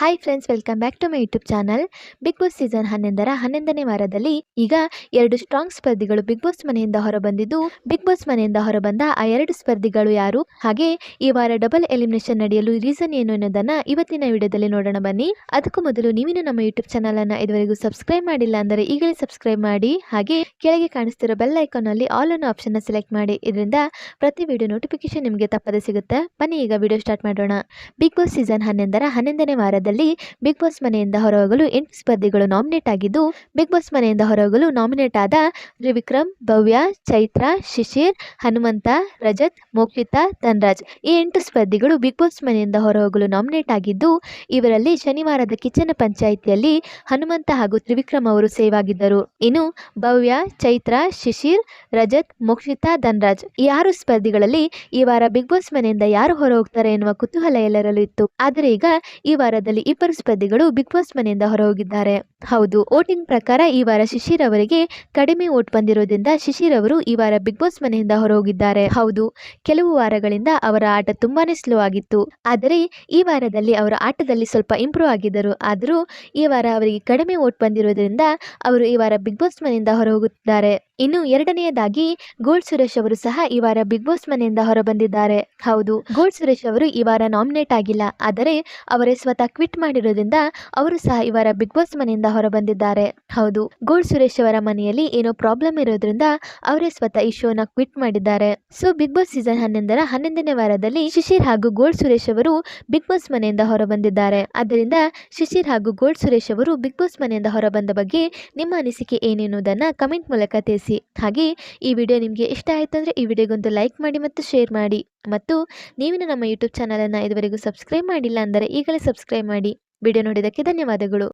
Hi friends welcome back to my YouTube channel Bigg Boss season ಹನ್ನೊಂದರ ಹನ್ನೊಂದನೇ ವಾರದಲ್ಲಿ ಈಗ ಎರಡು ಸ್ಟ್ರಾಂಗ್ ಸ್ಪರ್ಧಿಗಳು ಬಿಗ್ ಬಾಸ್ ಮನೆಯಿಂದ ಹೊರಬಂದಿದ್ದು. ಬಿಗ್ ಬಾಸ್ ಮನೆಯಿಂದ ಹೊರಬಂದ ಆ ಎರಡು ಸ್ಪರ್ಧಿಗಳು ಯಾರು? ಹಾಗೆ ಈ ವಾರ ಡಬಲ್ ಎಲಿಮಿನೇಷನ್ ನಡೆಯಲು ರೀಸನ್ ಏನು ಅನ್ನೋದನ್ನ ಇವತ್ತಿನ ವಿಡಿಯೋದಲ್ಲಿ ನೋಡೋಣ ಬನ್ನಿ. ಅದಕ್ಕೂ ಮೊದಲು ನೀವಿನ ನಮ್ಮ ಯೂಟ್ಯೂಬ್ ಚಾನಲ್ ಅನ್ನ ಇದುವರೆಗೂ ಸಬ್ಸ್ಕ್ರೈಬ್ ಮಾಡಿಲ್ಲ ಅಂದರೆ ಈಗಲೇ ಸಬ್ಸ್ಕ್ರೈಬ್ ಮಾಡಿ. ಹಾಗೆ ಕೆಳಗೆ ಕಾಣಿಸ್ತಿರೋ ಬೆಲ್ ಐಕಾನ್ ಅಲ್ಲಿ ಆಲ್ ಅನ್ನೋ ಆಪ್ಷನ್ ಸೆಲೆಕ್ಟ್ ಮಾಡಿ. ಇದರಿಂದ ಪ್ರತಿ ವಿಡಿಯೋ ನೋಟಿಫಿಕೇಶನ್ ನಿಮಗೆ ತಪ್ಪದೆ ಸಿಗುತ್ತೆ. ಬನ್ನಿ ಈಗ ವಿಡಿಯೋ ಸ್ಟಾರ್ಟ್ ಮಾಡೋಣ. ಬಿಗ್ ಬಾಸ್ ಸೀಸನ್ ಹನ್ನೊಂದರ ಹನ್ನೊಂದನೇ ವಾರದಲ್ಲಿ ಬಿಗ್ ಬಾಸ್ ಮನೆಯಿಂದ ಹೊರಹೋಗಲು ಎಂಟು ಸ್ಪರ್ಧಿಗಳು ನಾಮಿನೇಟ್ ಆಗಿದ್ದು, ಬಿಗ್ ಬಾಸ್ ಮನೆಯಿಂದ ಹೊರಹೋಗಲು ನಾಮಿನೇಟ್ ಆದ ತ್ರಿವಿಕ್ರಮ್, ಭವ್ಯ, ಚೈತ್ರ, ಶಿಶಿರ್, ಹನುಮಂತ, ರಜತ್, ಮೋಕ್ಷಿತಾ, ಧನ್ರಾಜ್. ಈ ಎಂಟು ಸ್ಪರ್ಧಿಗಳು ಬಿಗ್ ಬಾಸ್ ಮನೆಯಿಂದ ಹೊರಹೋಗಲು ನಾಮಿನೇಟ್ ಆಗಿದ್ದು, ಇವರಲ್ಲಿ ಶನಿವಾರದ ಕಿಚನ್ ಪಂಚಾಯಿತಿಯಲ್ಲಿ ಹನುಮಂತ ಹಾಗೂ ತ್ರಿವಿಕ್ರಮ್ ಅವರು ಸೇವ್ ಆಗಿದ್ದರು. ಇನ್ನು ಭವ್ಯ, ಚೈತ್ರ, ಶಿಶಿರ್, ರಜತ್, ಮೋಕ್ಷಿತಾ, ಧನ್ರಾಜ್. ಈ ಆರು ಸ್ಪರ್ಧಿಗಳಲ್ಲಿ ಈ ವಾರ ಬಿಗ್ ಬಾಸ್ ಮನೆಯಿಂದ ಯಾರು ಹೊರ ಹೋಗ್ತಾರೆ ಎನ್ನುವ ಕುತೂಹಲ ಎಲ್ಲರಲ್ಲೂ ಇತ್ತು. ಆದರೆ ಈಗ ಈ ವಾರದಲ್ಲಿ ಇಬ್ಬರು ಸ್ಪರ್ಧಿಗಳು ಬಿಗ್ ಬಾಸ್ ಮನೆಯಿಂದ ಹೊರ ಹೋಗಿದ್ದಾರೆ ಹೌದು, ವೋಟಿಂಗ್ ಪ್ರಕಾರ ಈ ವಾರ ಶಿಶಿರ್ ಅವರಿಗೆ ಕಡಿಮೆ ವೋಟ್ ಬಂದಿರೋದ್ರಿಂದ ಶಿಶಿರ್ ಅವರು ಈ ವಾರ ಬಿಗ್ ಬಾಸ್ ಮನೆಯಿಂದ ಹೊರ ಹೋಗಿದ್ದಾರೆ ಹೌದು, ಕೆಲವು ವಾರಗಳಿಂದ ಅವರ ಆಟ ತುಂಬಾನೇ ಸ್ಲೋ ಆಗಿತ್ತು. ಆದರೆ ಈ ವಾರದಲ್ಲಿ ಅವರ ಆಟದಲ್ಲಿ ಸ್ವಲ್ಪ ಇಂಪ್ರೂವ್ ಆಗಿದ್ದರು. ಆದರೂ ಈ ವಾರ ಅವರಿಗೆ ಕಡಿಮೆ ವೋಟ್ ಬಂದಿರೋದ್ರಿಂದ ಅವರು ಈ ವಾರ ಬಿಗ್ ಬಾಸ್ ಮನೆಯಿಂದ ಹೊರ ಹೋಗುತ್ತಿದ್ದಾರೆ ಇನ್ನು ಎರಡನೆಯದಾಗಿ ಗೋಲ್ಡ್ ಸುರೇಶ್ ಅವರು ಸಹ ಈ ವಾರ ಬಿಗ್ ಬಾಸ್ ಮನೆಯಿಂದ ಹೊರಬಂದಿದ್ದಾರೆ. ಹೌದು ಗೋಲ್ಡ್ ಸುರೇಶ್ ಅವರು ಈ ವಾರ ನಾಮಿನೇಟ್ ಆಗಿಲ್ಲ. ಆದರೆ ಅವರೇ ಸ್ವತಃ ಕ್ವಿಟ್ ಮಾಡಿರೋದ್ರಿಂದ ಅವರು ಸಹ ಈ ವಾರ ಬಿಗ್ ಬಾಸ್ ಮನೆಯಿಂದ ಹೊರಬಂದಿದ್ದಾರೆ. ಹೌದು ಗೋಲ್ ಸುರೇಶ್ ಅವರ ಮನೆಯಲ್ಲಿ ಏನೋ ಪ್ರಾಬ್ಲಮ್ ಇರೋದ್ರಿಂದ ಅವರೇ ಸ್ವತಃ ಈ ಶೋನ ಕ್ವಿಟ್ ಮಾಡಿದ್ದಾರೆ. ಸೊ ಬಿಗ್ ಬಾಸ್ ಸೀಸನ್ ಹನ್ನೊಂದರ ಹನ್ನೊಂದನೇ ವಾರದಲ್ಲಿ ಶಿಶಿರ್ ಹಾಗೂ ಗೋಲ್ಡ್ ಸುರೇಶ್ ಅವರು ಬಿಗ್ ಬಾಸ್ ಮನೆಯಿಂದ ಹೊರಬಂದಿದ್ದಾರೆ. ಆದ್ದರಿಂದ ಶಿಶಿರ್ ಹಾಗೂ ಗೋಲ್ಡ್ ಸುರೇಶ್ ಅವರು ಬಿಗ್ ಬಾಸ್ ಮನೆಯಿಂದ ಹೊರಬಂದ ಬಗ್ಗೆ ನಿಮ್ಮ ಅನಿಸಿಕೆ ಏನೆನ್ನುವುದನ್ನ ಕಮೆಂಟ್ ಮೂಲಕ ತಿಳಿಸಿ. ಹಾಗೆ, ಈ ವಿಡಿಯೋ ನಿಮಗೆ ಇಷ್ಟ ಆಯ್ತು ಅಂದರೆ ಈ ವಿಡಿಯೋಗೊಂದು ಲೈಕ್ ಮಾಡಿ ಮತ್ತು ಶೇರ್ ಮಾಡಿ. ಮತ್ತು ನೀವಿನ ನಮ್ಮ ಯೂಟ್ಯೂಬ್ ಚಾನಲನ್ನು ಇದುವರೆಗೂ ಸಬ್ಸ್ಕ್ರೈಬ್ ಮಾಡಿಲ್ಲ ಅಂದರೆ ಈಗಲೇ ಸಬ್ಸ್ಕ್ರೈಬ್ ಮಾಡಿ. ವಿಡಿಯೋ ನೋಡಿದ್ದಕ್ಕೆ ಧನ್ಯವಾದಗಳು.